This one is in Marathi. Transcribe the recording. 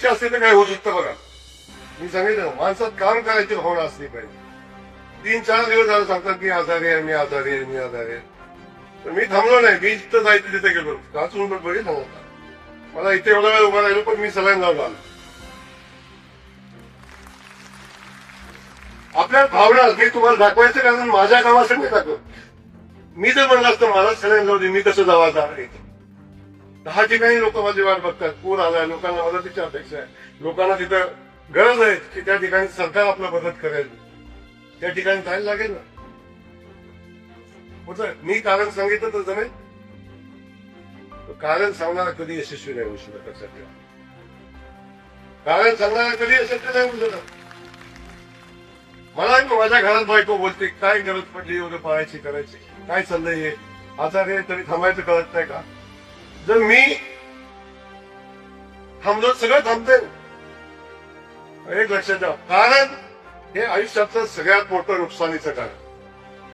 इच्छा असते तर काय होऊ शकतं बघा. मी सांगितलं माणसात काम करायची भावना असली पाहिजे. तीन चार दिवस झालं सांगतात की आजारी आहे मी आजारी आहे मी आजारी आहे. पण मी थांबलो नाही मी जिथं जायचं तिथे गेलो. काचून पण बघित सांगता मला इथे एवढा वेळ उभा राहिलो पण मी सगळ्यांना आलो. आपल्या भावना मी तुम्हाला दाखवायचं कारण माझ्या कामासाठी दाखव मी जर म्हणलं असतं मला सगळ्यांना जाऊ दे मी कसं जावा जाणार इथे? दहा ठिकाणी लोक माझी वाट बघतात. पूर आलाय? लोकांना मदतीची अपेक्षा आहे. लोकांना तिथं गरज आहे की त्या ठिकाणी सरकार आपलं मदत करेल. त्या ठिकाणी जायला लागेल ना. होतं. मी कारण सांगितलं तर जमेल. कारण सांगणारा कधी यशस्वी नाही होऊ शकत लक्षात ठेवा कारण सांगणारा कधी यशस्वी नाही होऊ शकत. मला माझ्या घरात बायको बोलते काय गरज पडली एवढं पाहायची करायची? काय चाललंय हे? आजार आहे तरी थांबायचं कळत नाही का? जर मी थांबलो सगळं थांबते. एक लक्षात द्या कारण हे आयुष्याचं सगळ्यात मोठं नुकसानीचं कारण.